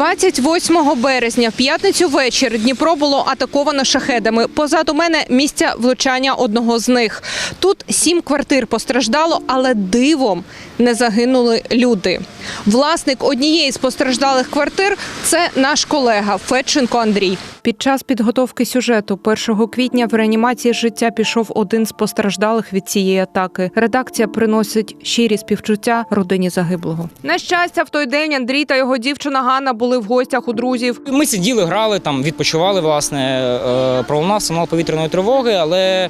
28 березня в п'ятницю вечір Дніпро було атаковано шахедами. Позаду мене місця влучання одного з них. Тут сім квартир постраждало, але дивом не загинули люди. Власник однієї з постраждалих квартир це наш колега Федченко Андрій. Під час підготовки сюжету 1 квітня в реанімації життя пішов один з постраждалих від цієї атаки. Редакція приносить щирі співчуття родині загиблого. На щастя, в той день Андрій та його дівчина Ганна були в гостях у друзів. Ми сиділи, грали там, відпочивали. Власне, Е, пролунав сигнал повітряної тривоги, але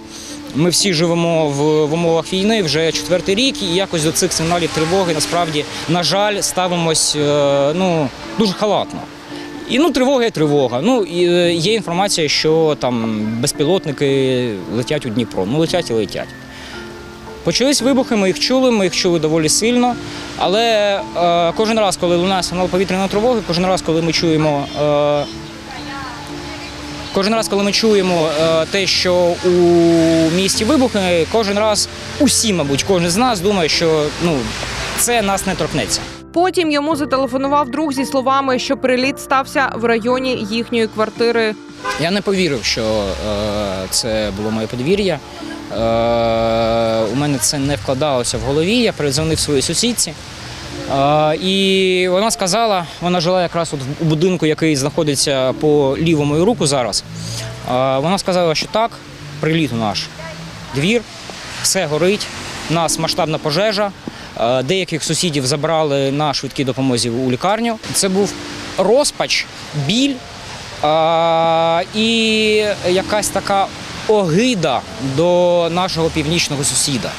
ми всі живемо в, в умовах війни вже четвертий рік, і якось до цих сигналів тривоги насправді, на жаль, ставимось е, ну дуже халатно. І ну тривога є тривога. Ну і е, є інформація, що там безпілотники летять у Дніпро. Ну летять і летять. Почались вибухи, ми їх чули, ми їх чули доволі сильно. Але е, кожен раз, коли лунає сигнал повітряної тривоги, кожен раз, коли ми чуємо. Е, Кожен раз, коли ми чуємо е, те, що у місті вибухи, кожен раз усі, мабуть, кожен з нас думає, що ну це нас не торкнеться. Потім йому зателефонував друг зі словами, що приліт стався в районі їхньої квартири. Я не повірив, що е, це було моє подвір'я. Е, у мене це не вкладалося в голові. Я передзвонив своїй сусідці. Е, і вона сказала, вона жила якраз от у будинку, який знаходиться по лівому її руку зараз. Е, вона сказала, що так, приліт у наш двір, все горить, у нас масштабна пожежа. Деяких сусідів забрали на швидкій допомозі у лікарню. Це був розпач, біль і якась така огида до нашого північного сусіда.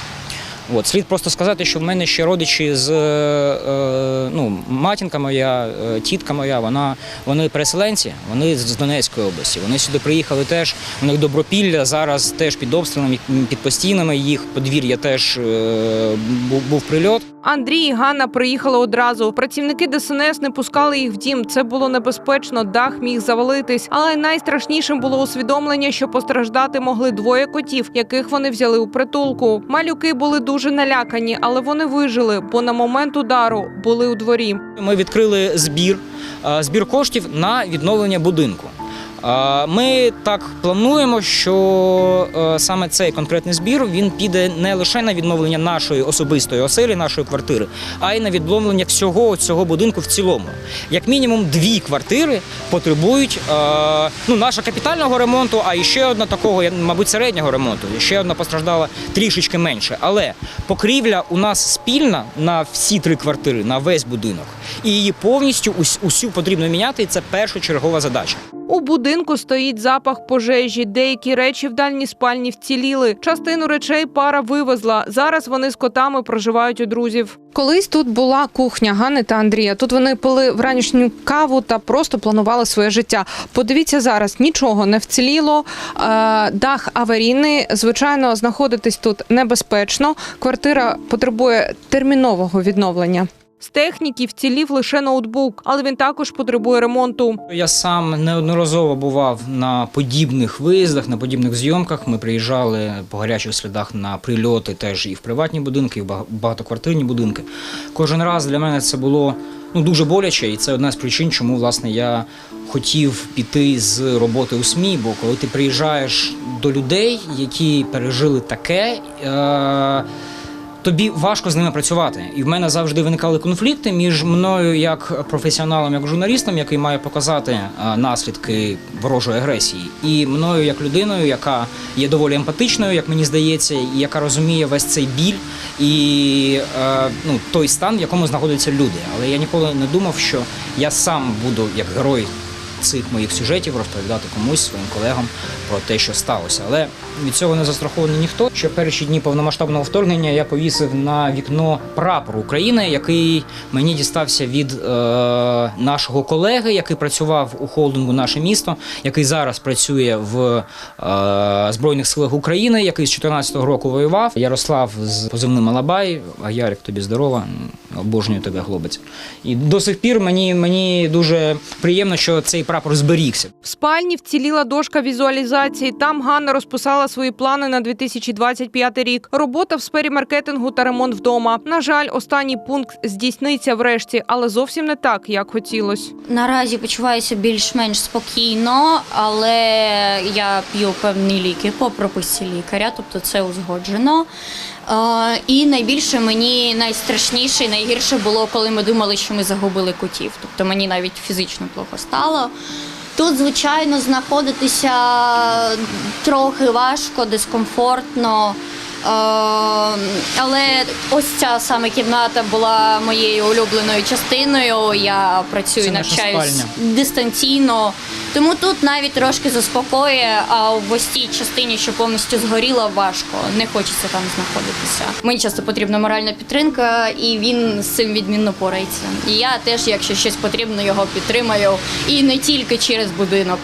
От, слід просто сказати, що в мене ще родичі з е, ну, матінка моя, е, тітка моя, вона, вони переселенці, вони з Донецької області. Вони сюди приїхали теж. У них добропілля зараз теж під обстрілами, під постійними. Їх подвір'я теж е, був прильот. Андрій і Ганна приїхали одразу. Працівники ДСНС не пускали їх в дім. Це було небезпечно, дах міг завалитись. Але найстрашнішим було усвідомлення, що постраждати могли двоє котів, яких вони взяли у притулку. Малюки були дуже налякані, але вони вижили, бо на момент удару були у дворі. Ми відкрили збір, збір коштів на відновлення будинку. Ми так плануємо, що е, саме цей конкретний збір він піде не лише на відновлення нашої особистої оселі, нашої квартири, а й на відновлення всього цього будинку в цілому. Як мінімум, дві квартири потребують е, ну, нашого капітального ремонту, а і ще одна такого, мабуть, середнього ремонту. Ще одна постраждала трішечки менше. Але покрівля у нас спільна на всі три квартири, на весь будинок. І її повністю усю потрібно міняти. І це першочергова задача. У будинку стоїть запах пожежі. Деякі речі в дальній спальні вціліли. Частину речей пара вивезла. Зараз вони з котами проживають у друзів. Колись тут була кухня Ганни та Андрія. Тут вони пили вранішню каву та просто планували своє життя. Подивіться зараз, нічого не вціліло. Е, Дах аварійний. Звичайно, знаходитись тут небезпечно. Квартира потребує термінового відновлення. З техніки вцілів лише ноутбук, але він також потребує ремонту. Я сам неодноразово бував на подібних виїздах, на подібних зйомках. Ми приїжджали по гарячих слідах на прильоти теж і в приватні будинки, і в багатоквартирні будинки. Кожен раз для мене це було ну дуже боляче, і це одна з причин, чому власне я хотів піти з роботи у СМІ. Бо коли ти приїжджаєш до людей, які пережили таке. Е- Тобі важко з ними працювати, і в мене завжди виникали конфлікти між мною як професіоналом, як журналістом, який має показати наслідки ворожої агресії, і мною як людиною, яка є доволі емпатичною, як мені здається, і яка розуміє весь цей біль і е, ну той стан, в якому знаходяться люди. Але я ніколи не думав, що я сам буду як герой цих моїх сюжетів розповідати комусь своїм колегам про те, що сталося. Але від цього не застрахований ніхто. Ще перші дні повномасштабного вторгнення я повісив на вікно прапор України, який мені дістався від е, нашого колеги, який працював у холдингу Наше місто, який зараз працює в е, Збройних силах України, який з 14-го року воював. Ярослав з позивним Алабай. А Ярик, тобі здорова. Обожнюю тебе, хлопець. І до сих пір мені, мені дуже приємно, що цей прапор зберігся. В спальні вціліла дошка візуалізації. Там Ганна розписала свої плани на 2025 рік. Робота в сфері маркетингу та ремонт вдома. На жаль, останній пункт здійсниться врешті, але зовсім не так, як хотілось. Наразі почуваюся більш-менш спокійно, але я п'ю певні ліки по прописці лікаря, тобто це узгоджено. Е, І найбільше мені найстрашніше і найгірше було, коли ми думали, що ми загубили котів. Тобто мені навіть фізично плохо стало. Тут, звичайно, знаходитися трохи важко, дискомфортно. Е, Але ось ця саме кімната була моєю улюбленою частиною. Я працюю, навчаюсь дистанційно. Тому тут навіть трошки заспокоює, а в ось тій частині, що повністю згоріла, важко. Не хочеться там знаходитися. Мені часто потрібна моральна підтримка, і він з цим відмінно порається. І я теж, якщо щось потрібно, його підтримаю. І не тільки через будинок.